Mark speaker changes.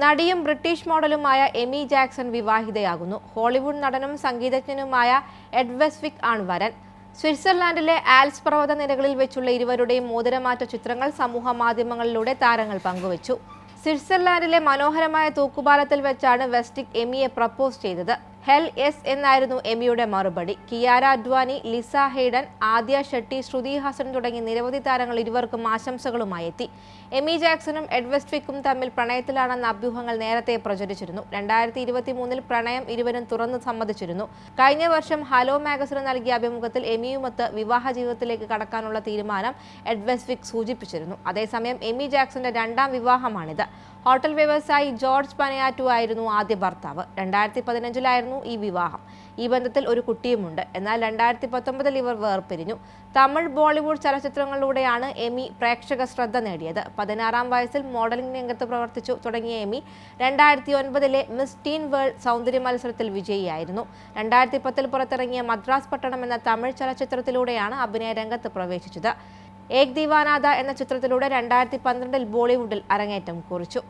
Speaker 1: നടിയും ബ്രിട്ടീഷ് മോഡലുമായ Amy Jackson വിവാഹിതയാകുന്നു. ഹോളിവുഡ് നടനും സംഗീതജ്ഞനുമായ എഡ്വെസ്വിക് ആണ് വരൻ. സ്വിറ്റ്സർലാൻഡിലെ ആൽസ് പർവത നിരകളിൽ വെച്ചുള്ള ഇരുവരുടെയും മോതിരമാറ്റ ചിത്രങ്ങൾ സമൂഹ മാധ്യമങ്ങളിലൂടെ താരങ്ങൾ പങ്കുവച്ചു. സ്വിറ്റ്സർലാൻഡിലെ മനോഹരമായ തൂക്കുപാലത്തിൽ വെച്ചാണ് വെസ്റ്റിക് എമിയെ പ്രപ്പോസ് ചെയ്തത്. ഹെൽ എസ് എന്നായിരുന്നു എമിയുടെ മറുപടി. കിയാര അഡ്വാനി ലിസ ഹെയ്ഡൻ ആദ്യ ഷെട്ടി ശ്രുതി ഹസൻ തുടങ്ങി നിരവധി താരങ്ങൾ ഇരുവർക്കും ആശംസകളുമായി എത്തി. എമി ജാക്സണും എഡ്വെസ്റ്റ്വിക്കും തമ്മിൽ പ്രണയത്തിലാണെന്ന അഭ്യൂഹങ്ങൾ നേരത്തെ പ്രചരിച്ചിരുന്നു. രണ്ടായിരത്തി ഇരുപത്തി മൂന്നിൽ പ്രണയം ഇരുവരും തുറന്നു സമ്മതിച്ചിരുന്നു. കഴിഞ്ഞ വർഷം ഹലോ മാഗസിന് നൽകിയ അഭിമുഖത്തിൽ എമിയുമൊത്ത് വിവാഹ ജീവിതത്തിലേക്ക് കടക്കാനുള്ള തീരുമാനം എഡ്വെസ്റ്റ്വിക് സൂചിപ്പിച്ചിരുന്നു. അതേസമയം എമി ജാക്സന്റെ രണ്ടാം വിവാഹമാണിത്. ഹോട്ടൽ വ്യവസായി ജോർജ് പനയാറ്റു ആയിരുന്നു ആദ്യ ഭർത്താവ്. രണ്ടായിരത്തി പതിനഞ്ചിലായിരുന്നു ഈ വിവാഹം. ഈ ബന്ധത്തിൽ ഒരു കുട്ടിയുമുണ്ട്. എന്നാൽ രണ്ടായിരത്തി പത്തൊമ്പതിൽ ഇവർ വേർപിരിഞ്ഞു. തമിഴ് ബോളിവുഡ് ചലച്ചിത്രങ്ങളിലൂടെയാണ് എമി പ്രേക്ഷക ശ്രദ്ധ നേടിയത്. പതിനാറാം വയസ്സിൽ മോഡലിംഗ് രംഗത്ത് പ്രവർത്തിച്ചു തുടങ്ങിയ എമി രണ്ടായിരത്തി ഒൻപതിലെ മിസ് ടീൻ വേൾഡ് സൗന്ദര്യ മത്സരത്തിൽ വിജയിയായിരുന്നു. രണ്ടായിരത്തി പത്തിൽ പുറത്തിറങ്ങിയ മദ്രാസ് പട്ടണം എന്ന തമിഴ് ചലച്ചിത്രത്തിലൂടെയാണ് അഭിനയ രംഗത്ത് പ്രവേശിച്ചത്. ഏക് ദീവാനാഥ എന്ന ചിത്രത്തിലൂടെ രണ്ടായിരത്തി പന്ത്രണ്ടിൽ ബോളിവുഡിൽ അരങ്ങേറ്റം കുറിച്ചു.